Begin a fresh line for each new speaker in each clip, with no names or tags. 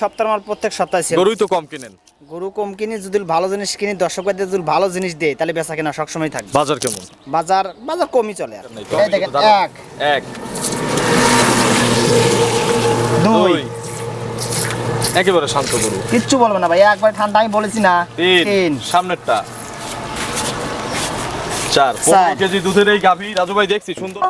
সপ্তাহ মাল প্রত্যেক সপ্তাহে
গরুই তো কম কিনেন।
গরু কম কিনি যদি ভালো জিনিস কিনি দর্শক যদি ভালো জিনিস দেয় তাহলে বেচা কেনা সবসময় থাকবে।
বাজার কেমন?
বাজার বাজার কমই চলে আর। এক।
এক।
দুই।
একেবারে শান্ত গরু।
কিচ্ছু বলব না ভাই একবার ঠান্ডা আমি বলেছি না।
তিন। সামনেরটা। চার।
চার।
পনেরো কেজি দুধের এই গাভী। রাজু ভাই দেখছি সুন্দর।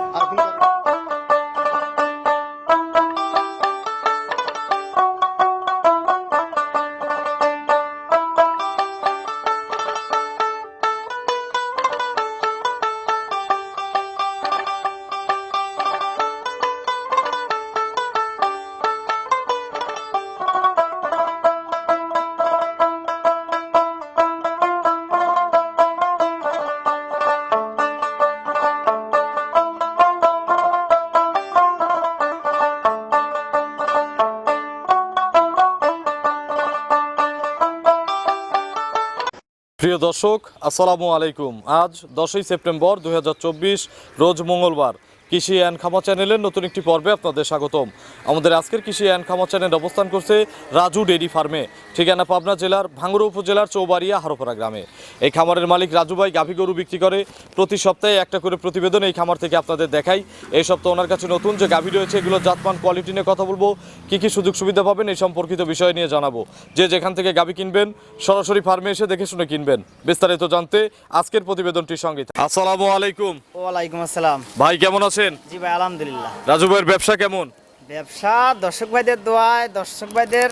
প্রিয় দর্শক আসসালামু আলাইকুম। আজ দশই সেপ্টেম্বর দু হাজার চব্বিশ রোজ মঙ্গলবার। কৃষি অ্যান্ড খামা চ্যানেলের নতুন একটি পর্বে আপনাদের স্বাগতম। আমাদের আজকের কৃষি অ্যান্ড খামা চ্যানেল অবস্থান করছে রাজু ডেইরি ফার্মে ঠিকানা পাবনা জেলার ভাঙ্গুড়া উপজেলার চৌবাড়িয়া হারোপাড়া গ্রামে। এই খামারের মালিক রাজু ভাই গাভী গরু বিক্রি করে প্রতি সপ্তাহে একটা করে প্রতিবেদন এই খামার থেকে আপনাদের দেখাই। এই সপ্তাহে ওনার কাছে নতুন যে গাভী রয়েছে এগুলো জাতমান কোয়ালিটি নিয়ে কথা বলব কি কি সুযোগ সুবিধা পাবেন এই সম্পর্কিত বিষয় নিয়ে জানাব। যে যেখান থেকে গাভী কিনবেন সরাসরি ফার্মে এসে দেখে শুনে কিনবেন। বিস্তারিত জানতে আজকের প্রতিবেদনটির সঙ্গে। আসসালামু আলাইকুম।
ওয়ালাইকুম আসসালাম।
ভাই কেমন আছেন?
জি ভাই আলহামদুলিল্লাহ।
রাজু ভাইয়ের ব্যবসা কেমন?
ব্যবসা দর্শক ভাইদের দোয়ায় দর্শক ভাইদের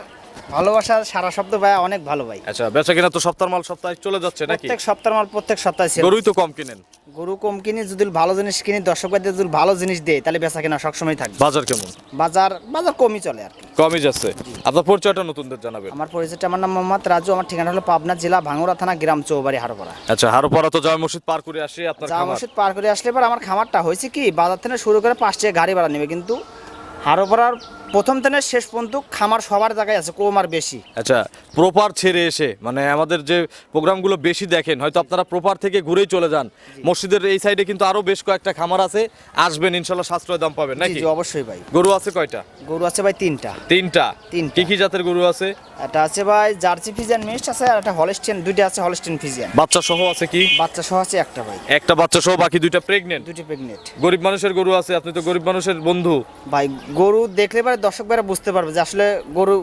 ভালোবাসার সারা শব্দ ভাই অনেক ভালো ভাই।
আচ্ছা বেচা কিনা তো সপ্তাহ মাল সপ্তাহে চলে যাচ্ছে নাকি?
প্রত্যেক সপ্তাহ মাল প্রত্যেক সপ্তাহে sale।
গরুই তো কম কিনেন।
গরু কম কিনি যদি ভালো জিনিস কিনি দর্শক ভাইদের যদি ভালো জিনিস দেয় তাহলে বেচা কেনা সবসময় থাকবে।
বাজার কেমন?
বাজার বাজার কমই চলে আর কি।
কমই যাচ্ছে। আপনার পরিচয়টা নতুনদের জানাবেন।
আমার পরিচয়টা আমার নাম মোহাম্মদ রাজু আমার ঠিকানা হলো পাবনা জেলা ভাঙ্গুড়া থানা গ্রাম চৌবাড়ি হারোপাড়া।
আচ্ছা হারোপাড়া তো জয় মসজিদ পার করে আসি আপনার
জামা মসজিদ পার করে আসলে পর আমার খামারটা হয়েছে কি বাজার থেকে শুরু করে পাঁচ টাকা গাড়ি ভাড়া নেবে কিন্তু হারোপাড়ার প্রথম থেকে শেষ পর্যন্ত খামার সবার জায়গায় আছে কম আর বেশি।
আচ্ছা প্রপার ছেড়ে এসে মানে আমাদের যে প্রোগ্রামগুলো বেশি দেখেন হয়তো আপনারা প্রপার থেকে ঘুরেই চলে যান। মসজিদের এই সাইডে কিন্তু আরও বেশ কয়েকটা খামার আছে আসবেন ইনশাল্লাহ সাশ্রয় দাম পাবেন নাকি?
জি অবশ্যই ভাই।
গরু আছে কয়টা?
গরু আছে ভাই তিনটা।
তিনটা?
তিনটা।
কি কি জাতের গরু আছে?
একটা আছে ভাই জার্সি ফিজিয়ান মিক্সড আছে আর একটা হলস্টেন দুইটা আছে হলস্টেন ফিজিয়ান।
বাচ্চা সহ আছে কি?
বাচ্চা সহ আছে একটা ভাই।
একটা বাচ্চা সহ বাকি দুইটা প্রেগনেন্ট
দুটি প্রেগনেন্ট
গরিব মানুষের গরু আছে আপনি তো গরিব মানুষের বন্ধু।
ভাই গরু দেখলে দর্শক ভাইরা বুঝতে পারবে যে আসলে গরু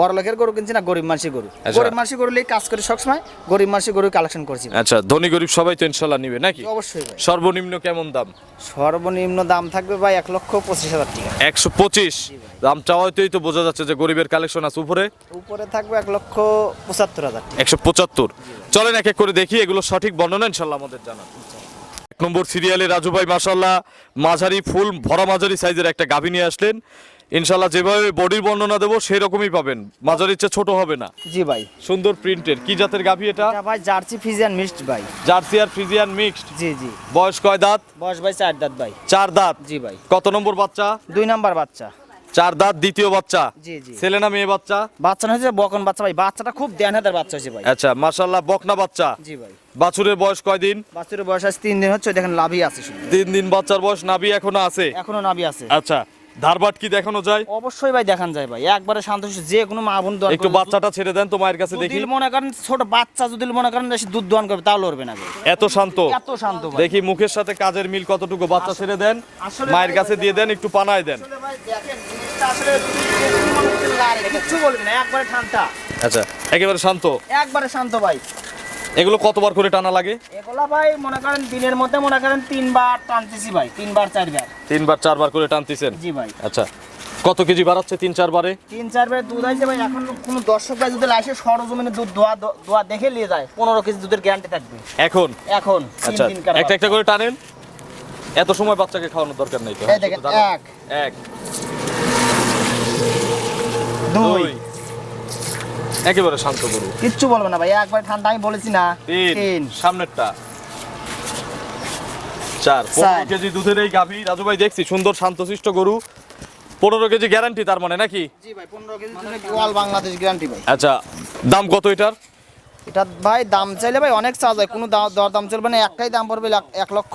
বড় লোকের গরু কিনছি না গরিব মানুষের গরু।
আচ্ছা।
গরিব মানুষের গরু লিয়ে কাজ করি সবসময় গরিব মানুষের গরু কালেকশন করছি।
আচ্ছা ধনী গরিব সবাই তো ইনশাল্লাহ নিবে নাকি?
অবশ্যই ভাই।
সর্বনিম্ন কেমন দাম?
সর্বনিম্ন দাম থাকবে ভাই এক লক্ষ পঁচিশ হাজার টাকা।
একশো পঁচিশ? দাম চাওয়াতেই তো বোঝা যাচ্ছে যে গরিবের কালেকশন আছে উপরে।
উপরে থাকবে এক লক্ষ পঁচাত্তর হাজার
একশো পঁচাত্তর। চলেন এক এক করে দেখি এগুলো সঠিক বর্ণনা ইনশাল্লাহ আমাদের জানা এক নম্বর সিরিয়ালে রাজু ভাই মাসাল্লাহ মাঝারি ফুল ভরা মাঝারি সাইজের একটা গাভী নিয়ে আসলেন। ইনশাল্লাহ যেভাবে বডির বর্ণনা দেবো সেই রকমই পাবেন। মাঝারির চেয়ে ছোট হবে না।
জি ভাই।
সুন্দর প্রিন্টের। কি জাতের গাভী এটা?
ভাই জার্সি ফিজিয়ান মিক্সড ভাই।
জার্সি আর ফ্রিজিয়ান মিক্সড?
জি জি।
বয়স কয় দাঁত?
বয়স ভাই চার দাঁত ভাই।
চার দাঁত?
জি ভাই।
কত নম্বর বাচ্চা?
দুই নম্বর বাচ্চা।
চার দাঁত দ্বিতীয় বাচ্চা?
জি জি।
ছেলে না মেয়ে বাচ্চা?
বাচ্চা না হয়েছে বকন বাচ্চা ভাই। বাচ্চাটা খুব দেন বাচ্চা হয়েছে ভাই।
আচ্ছা মাশাল্লাহ বকনা বাচ্চা।
জি ভাই।
বাছুরের বয়স কয়দিন
বাচ্চার বয়স আছে তিন দিন হচ্ছে দেখেন লাভই আছে
তিন দিন বাচ্চার বয়স নাভি এখনও আছে?
এখনও নাভি আছে।
আচ্ছা ধারবাট কি দেখানো যায়।
অবশ্যই ভাই দেখান যায় ভাই। একবারে শান্ত যে কোনো মা বোন
একটু বাচ্চাটা ছেড়ে দেন তো মায়ের কাছে দেখি।
মনে করেন ছোট বাচ্চা যদি মনে করেন দুধ দোয়ান করবে তাও লড়বে না
এত শান্ত।
এত শান্ত
দেখি মুখের সাথে কাজের মিল কতটুকু বাচ্চা ছেড়ে দেন মায়ের কাছে দিয়ে দেন একটু পানায় দেন।
কিচ্ছু বলবি না একবারে ঠান্ডা
আচ্ছা একেবারে শান্ত।
একবারে শান্ত ভাই।
এগুলো কতবার করে টানা লাগে?
এগুলা ভাই মনে করেন দিনের মধ্যে মনে করেন তিনবার টানতেছি ভাই তিনবার চারবার।
তিনবার চারবার করে টানতেছেন?
জি ভাই।
আচ্ছা কত কেজি বাড়াচ্ছে তিন চারবারে?
তিন চারবার দুধ আছে ভাই এখন কোনো দর্শক ভাই যদি লাইসে সরজমিনে দুধ দোয়া দোয়া দেখে নিয়ে যায়। পনেরো কেজি দুধের গ্যারান্টি থাকবে।
এখন?
এখন
আচ্ছা একটা একটা করে টানেন। এত সময় বাচ্চাকে খাওয়ানোর দরকার নেই তো।
এক।
এক।
দুই।
একেবারে শান্ত গরু।
কিচ্ছু বলব না ভাই একবার ঠান্ডা আমি বলেছি না।
তিন। সামনেরটা। চার। পনেরো কেজি দুধের এই গাভী। রাজু ভাই দেখছি সুন্দর শান্তশিষ্ট গরু। পনেরো কেজি গ্যারান্টি তার মানে নাকি?
জি ভাই পনেরো কেজি অল বাংলাদেশ গ্যারান্টি ভাই।
আচ্ছা দাম কত এটার?
এটা ভাই দাম চাইলে ভাই অনেক চাওয়া যায়। কোনো দা- দর দাম চলবে না একটাই দাম পড়বে লাখ- এক লক্ষ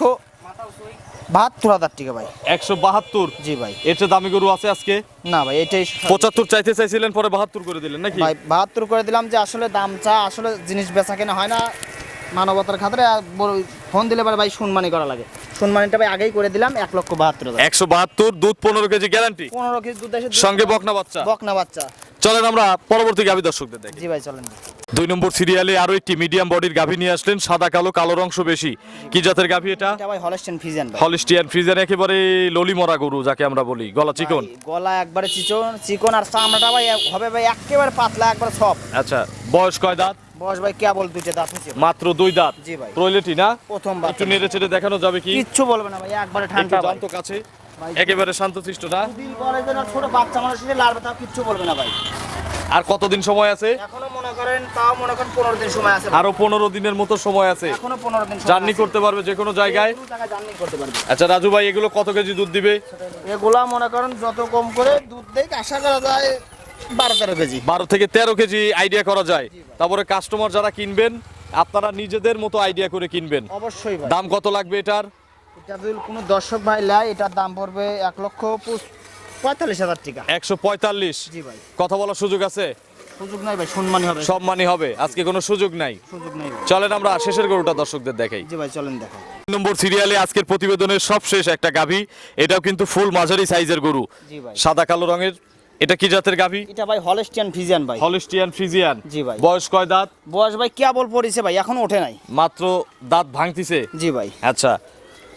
বাহাত্তর হাজার টাকা ভাই।
একশো বাহাত্তর?
জি ভাই।
এর চেয়ে দামি গরু আছে আজকে?
না ভাই এটাই
পঁচাত্তর চাইতে চাইছিলেন পরে বাহাত্তর করে দিলেন নাকি?
ভাই বাহাত্তর করে দিলাম যে আসলে দাম চা আসলে জিনিস বেচা কেনা হয় না। মানবতার খাতিরে বড়- ফোন দিলে পরে ভাই শুনমানি করা লাগে। শুনমানিটা ভাই আগেই করে দিলাম এক লক্ষ বাহাত্তর
একশো বাহাত্তর দুধ পনেরো কেজি গ্যারান্টি।
পনেরো কেজি দুধ এসে
সঙ্গে বকনা বাচ্চা।
বকনা বাচ্চা।
চলেন আমরা পরবর্তী গাভী দর্শকদের দেখি।
জি ভাই চলেন
দুই নম্বর সিরিয়ালে আরও একটি মিডিয়াম বডির গাভী নিয়ে আসলেন সাদা কালো কালোর অংশ বেশি। কি জাতের গাভী এটা?
এটা ভাই হলস্টেন ফিজিয়ান ভাই।
হলিস্টিয়ান একেবারে ললিমরা গরু যাকে আমরা বলি। গলা চিকন?
গলা একবারে চিকন চিকন আর চামড়াটা ভাই হবে ভাই একেবারে পাতলা একবার সব
আচ্ছা বয়স কয় দাঁত?
বয়স ভাই কেবল দুইটা দাঁত হয়েছে
মাত্র দুই দাঁত।
জি ভাই।
প্রইলেটি না?
প্রথম
একটু
বাচ্চা
নেড়ে চেড়ে দেখানো যাবে কি?
কিচ্ছু বলবে না ভাই একবারে ঠান্ডা ভাই।
জানত কাছে। একেবারে শান্তশিষ্ট না?
দুদিন পরে যেন ছোট বাচ্চা মানুষ এসে লাড়বে তাও কিচ্ছু বলবে না ভাই।
আর কতদিন সময় আছে?
এখনও মনে করেন তাও মনে করেন পনেরো দিন সময় আছে।
আরও পনেরো দিনের মতো সময় আছে।
এখনও পনেরো দিন
জার্নি করতে পারবে যে কোনো জায়গায়?
কোনো জায়গায় জার্নি করতে পারবে।
আচ্ছা রাজু ভাই এগুলো কত কেজি দুধ দিবে?
এগুলা মনে করেন যত কম করে দুধ দেয় আশা করা যায় বারো তেরো কেজি।
বারো থেকে তেরো কেজি আইডিয়া করা যায়। তারপরে কাস্টমার যারা কিনবেন আপনারা নিজেদের মতো আইডিয়া করে কিনবেন।
অবশ্যই
দাম কত লাগবে এটার?
এটা যদি কোনো দর্শক ভাই নেয় এটার দাম পড়বে এক লক্ষ পঁয়তাল্লিশ হাজার টাকা।
একশো পঁয়তাল্লিশ?
জি ভাই।
কথা বলার সুযোগ আছে?
সুযোগ নাই ভাই সম্মানী হবে।
সম্মানই হবে। আজকে কোনো সুযোগ নাই।
সুযোগ নেই
চলেন আমরা শেষের গরুটা দর্শকদের দেখাই।
জি ভাই চলেন দেখো
তিন নম্বর সিরিয়ালে আজকের প্রতিবেদনের সবশেষ একটা গাভী। এটাও কিন্তু ফুল মাঝারি সাইজের গরু। সাদা কালো রঙের এটা কি জাতের গাভী?
এটা ভাই হলেস্টিয়ান ফিজিয়ান ভাই।
হলিস্টিয়ান ফ্রিজিয়ান
জি ভাই।
বয়স কয় দাঁত?
বয়স ভাই কেবল পড়েছে ভাই এখনও ওঠে নাই।
মাত্র দাঁত ভাঙতিছে?
জি ভাই।
আচ্ছা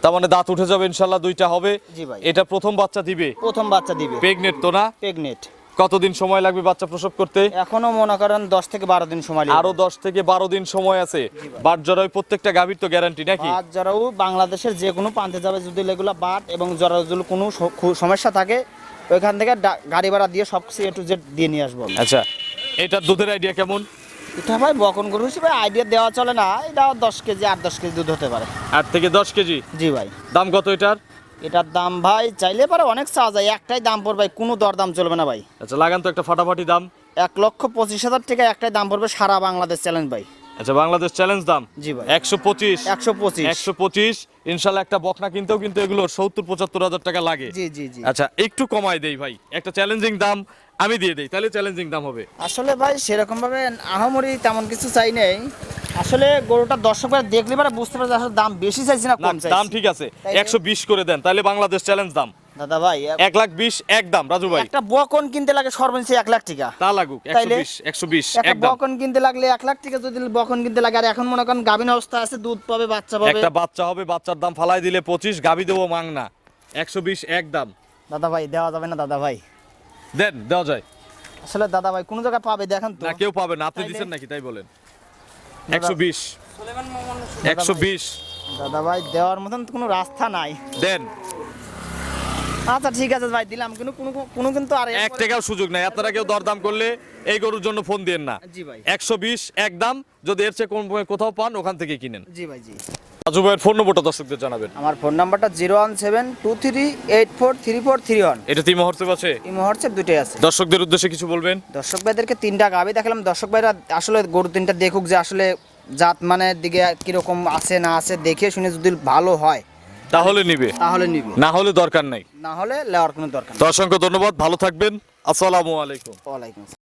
তার মানে দাঁত উঠে যাবে ইনশাল্লাহ দুইটা হবে।
জি ভাই।
এটা প্রথম বাচ্চা দিবে?
প্রথম বাচ্চা দিবে।
প্রেগনেট তো না?
প্রেগনেট
কতদিন সময় লাগবে বাচ্চা প্রসব করতে?
এখনও মনে করেন দশ থেকে বারো দিন সময়।
আরও দশ থেকে বারো দিন সময় আছে। বাট জরাই প্রত্যেকটা গাভীর তো গ্যারান্টি নাকি?
যারাও বাংলাদেশের যে কোনো প্রান্তে যাবে যদি এগুলো বাট এবং যারা যদি কোনো সমস্যা থাকে ওইখান থেকে গাড়ি ভাড়া দিয়ে সব কিছু এ টু জেড দিয়ে নিয়ে আসব
আচ্ছা এটার দুধের আইডিয়া কেমন?
এটা ভাই বকন গরু হিসেবে আইডিয়া দেওয়া চলে না এটা দশ কেজি আট দশ কেজি দুধ হতে পারে।
আট থেকে দশ কেজি?
জি ভাই।
দাম কত এটার?
এটার দাম ভাই চাইলে পারে অনেক চাওয়া যায় একটাই দাম পড়বে ভাই কোনো দর দাম চলবে না ভাই।
আচ্ছা লাগান তো একটা ফাটাফাটি দাম।
এক লক্ষ পঁচিশ হাজার টাকা একটাই দাম পড়বে সারা বাংলাদেশ চ্যালেঞ্জ ভাই।
আচ্ছা বাংলাদেশ চ্যালেঞ্জ দাম?
জি ভাই।
একশো পঁচিশ।
একশো পঁচিশ।
একশো পঁচিশ। ইনশাল্লাহ একটা বকনা কিনতেও কিন্তু এগুলো সত্তর পঁচাত্তর হাজার টাকা লাগে।
জি জি জি।
আচ্ছা একটু কমাই দেই ভাই। একটা চ্যালেঞ্জিং দাম আমি দিয়ে দেই তাহলে চ্যালেঞ্জিং দাম হবে।
আসলে ভাই সেরকম ভাবে আহামরি তেমন কিছু চাই নাই। আসলে গরুটা দর্শকরা দেখলে পরে বুঝতে পারছে আসলে দাম বেশি চাইছি না কম চাইছি।
দাম ঠিক আছে। একশো বিশ করে দেন তাহলে বাংলাদেশ চ্যালেঞ্জ দাম।
দাদা ভাই এক-
লাখ বিশ এক দাম রাজু ভাই।
একটা বকন কিনতে লাগে সর্বনিম্ন এক লাখ টাকা।
তা লাগুক
তাইলে?
একশো বিশ
একটা বকন কিনতে লাগলে এক লাখ টাকা যদি বকন কিনতে লাগে আর এখন মনে করেন গাভিন অবস্থা আছে দুধ পাবে বাচ্চা পাবে।
একটা বাচ্চা হবে বাচ্চার দাম ফালাই দিলে পঁচিশ গাবি দেবো মাংনা। একশো বিশ এক দাম।
দাদা ভাই দেওয়া যাবে না দাদা ভাই।
দেন দেওয়া যায়।
আসলে দাদা ভাই কোন জায়গায় পাবে দেখেন তো।
না কেউ পাবে না আপনি? দিচ্ছেন নাকি তাই বলেন। একশো বিশ। একশো বিশ।
দাদা ভাই দেওয়ার মতন কোনো রাস্তা নাই।
দেন।
আচ্ছা ঠিক আছে ভাই দিলাম। কিন্তু কোনো কোনো কিন্তু আর
এক টাকাও সুযোগ নাই। আপনারা কেউ দরদাম করলে এই গরুর জন্য ফোন দেন না।
জি ভাই।
একশো বিশ এক দাম যদি এর চেয়ে কম কোথাও পান ওখান থেকে কিনেন।
জি ভাই জি।
রাজু ভাইয়ের ফোন নম্বরটা দর্শকদের জানাবেন।
আমার ফোন নাম্বারটা zero one seven two three eight four three four three one.
এটা তিন মুহূর্তে আছে?
এই মুহূর্তে দুটোই আছে।
দর্শকদের উদ্দেশ্যে কিছু বলবেন?
দর্শক ভাইদেরকে তিনটা গাবি দেখালাম। দর্শক ভাইরা আসলে গরু তিনটা দেখুক যে আসলে জাত মানের দিকে কীরকম আছে না আছে দেখে শুনে যদি ভালো হয়
তাহলে নিবে।
তাহলে নিবে।
না হলে দরকার নাই।
না হলে লেওয়ার কোনো দরকার নেই
তো অসংখ্য ধন্যবাদ ভালো থাকবেন। আসসালামু আলাইকুম।
ওয়ালাইকুম আসসালাম।